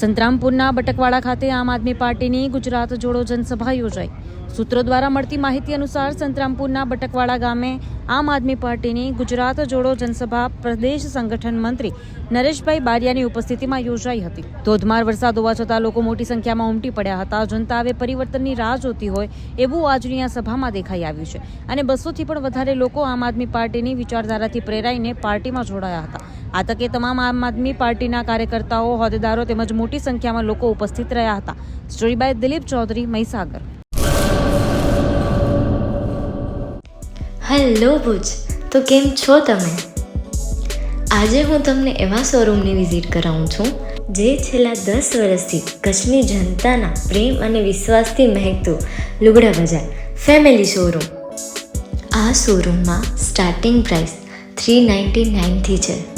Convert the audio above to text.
સંતરામપુરના બટકવાડા ખાતે આમ આદમી પાર્ટીની ગુજરાત જોડો જનસભા યોજાઈ. સૂત્રો દ્વારા મળતી માહિતી અનુસાર સંતરામપુરના બટકવાડા ગામે આમ આદમી પાર્ટીની ગુજરાત જોડો જનસભા પ્રદેશ સંગઠન મંત્રી નરેશભાઈ બારિયાની ઉપસ્થિતિમાં યોજાઈ હતી. ધોધમાર વરસાદ હોવા છતાં લોકો મોટી સંખ્યામાં ઉમટી પડ્યા હતા. જનતા હવે પરિવર્તનની રાહ જોતી હોય એવું આજની આ સભામાં દેખાઈ આવ્યું છે. અને બસોથી પણ વધારે લોકો આમ આદમી પાર્ટીની વિચારધારાથી પ્રેરાઈને પાર્ટીમાં જોડાયા હતા. આ તકે તમામ આમ આદમી પાર્ટીના કાર્યકર્તાઓ, હોદ્દેદારો તેમજ મોટી સંખ્યામાં લોકો ઉપસ્થિત રહ્યા હતા. Story by Dilip Chaudhary, Mahisagar. Hello Bhuj, તો કેમ છો તમે? આજે હું તમને એવા શોરૂમની વિઝિટ કરાવું છું, જે છેલ્લા દસ વર્ષથી કચ્છની જનતાના પ્રેમ અને વિશ્વાસથી મહેકતું લુગડા બજાર ફેમિલી શોરૂમ. આ શોરૂમમાં સ્ટાર્ટિંગ પ્રાઇસ થ્રી નાઇન્ટી નાઇનથી છે.